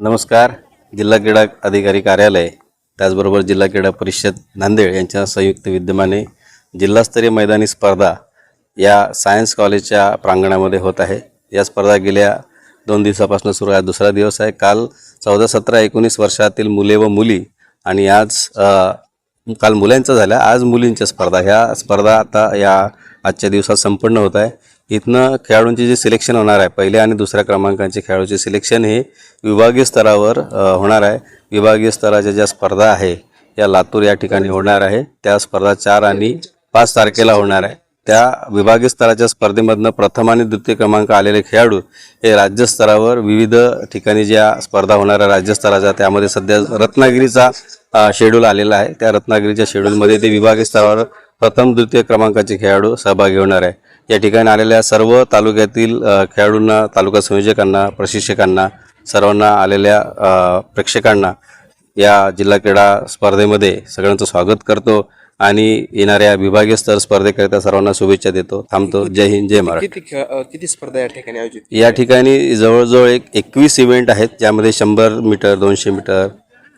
नमस्कार. जिल्हा क्रीडा अधिकारी कार्यालय त्याचबरोबर जिल्हा क्रीडा परिषद नांदेड यांच्या संयुक्त विद्यमाने जिल्हास्तरीय मैदानी स्पर्धा या सायन्स कॉलेजच्या प्रांगणामध्ये होत आहे. या स्पर्धा गेल्या दोन दिवसापासून सुरू आहे. दुसरा दिवस आहे. काल चौदा सतरा एकोणीस वर्षातील मुले व मुली आणि आज काल मुलांचं झालं आज मुलींच्या स्पर्धा. ह्या स्पर्धा आता या आजच्या दिवसात संपन्न होत आहे. इथनं खेळाडूंचे जे सिलेक्शन होणार आहे पहिल्या आणि दुसऱ्या क्रमांकाचे खेळाडूचे सिलेक्शन हे विभागीय स्तरावर होणार आहे. विभागीय स्तराच्या ज्या स्पर्धा आहे या लातूर या ठिकाणी होणार आहे. त्या स्पर्धा चार आणि पाच तारखेला होणार आहे. त्या विभागीय स्तराच्या स्पर्धेमधनं प्रथम आणि द्वितीय क्रमांक आलेले खेळाडू हे राज्यस्तरावर विविध ठिकाणी ज्या स्पर्धा होणाऱ्या राज्यस्तराच्या त्यामध्ये सध्या रत्नागिरीचा शेड्यूल आलेला आहे. त्या रत्नागिरीच्या शेड्यूलमध्ये ते विभागीय स्तरावर प्रथम द्वितीय क्रमांकाचे खेळाडू सहभागी होणार आहे. या ठिकाणी आलेल्या सर्व तालुक्यातील खेळाडूंना तालुका संयोजकांना प्रशिक्षकांना सर्वांना आलेल्या प्रेक्षकांना या जिल्हा क्रीडा स्पर्धेमध्ये सगळ्यांचं स्वागत करतो आणि येणाऱ्या विभागीय स्तर स्पर्धेकरिता सर्वांना शुभेच्छा देतो. थांबतो. जय हिंद जय किती अ, किती स्पर्धा या ठिकाणी आयोजित या ठिकाणी जवळजवळ एक एकवीस इव्हेंट आहेत ज्यामध्ये शंभर मीटर दोनशे मीटर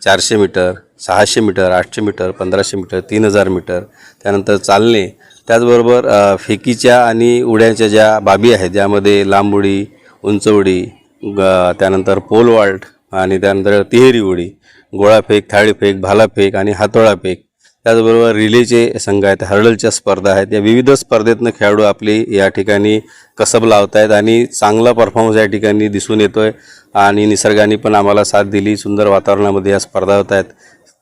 चारशे मीटर सहाशे मीटर आठशे मीटर पंधराशे मीटर तीन हजार मीटर त्यानंतर चालणे त्याचबरोबर फेकीच्या आणि उड्याच्या ज्या बाबी आहेत ज्यामध्ये लांब उडी उंच उडी ग त्यानंतर पोल वॉल्ट आणि त्यानंतर तिहेरी उडी गोळाफेक थाळीफेक भालाफेक आणि हातोळा फेक त्याचबरोबर रिलेचे संघ आहेत हर्डलच्या स्पर्धा आहेत या विविध स्पर्धेतनं खेळाडू आपली या ठिकाणी कसब लावत आहेत आणि चांगला परफॉर्मन्स या ठिकाणी दिसून येतो आहे आणि निसर्गाने पण आम्हाला साथ दिली सुंदर वातावरणामध्ये या स्पर्धा होत आहेत.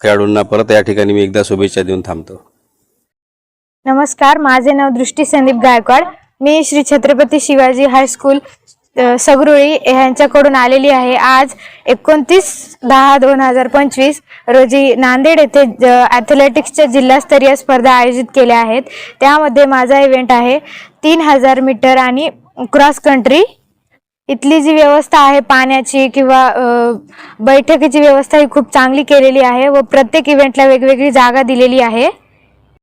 खेळाडूंना परत या ठिकाणी मी एकदा शुभेच्छा देऊन थांबतो. नमस्कार माझे नाव दृष्टी संदीप गायकवाड. मी श्री छत्रपती शिवाजी हायस्कूल सगरुळी ह्यांच्याकडून आलेली आहे. आज एकोणतीस दहा दोन हजार पंचवीस रोजी नांदेड येथे ॲथलेटिक्सच्या जिल्हास्तरीय स्पर्धा आयोजित केल्या आहेत. त्यामध्ये माझा इव्हेंट आहे तीन हजार मीटर आणि क्रॉस कंट्री इथली जी व्यवस्था आहे पाण्याची किंवा बैठकीची व्यवस्था ही खूप चांगली केलेली आहे व प्रत्येक इव्हेंटला वेगवेगळी जागा दिलेली आहे.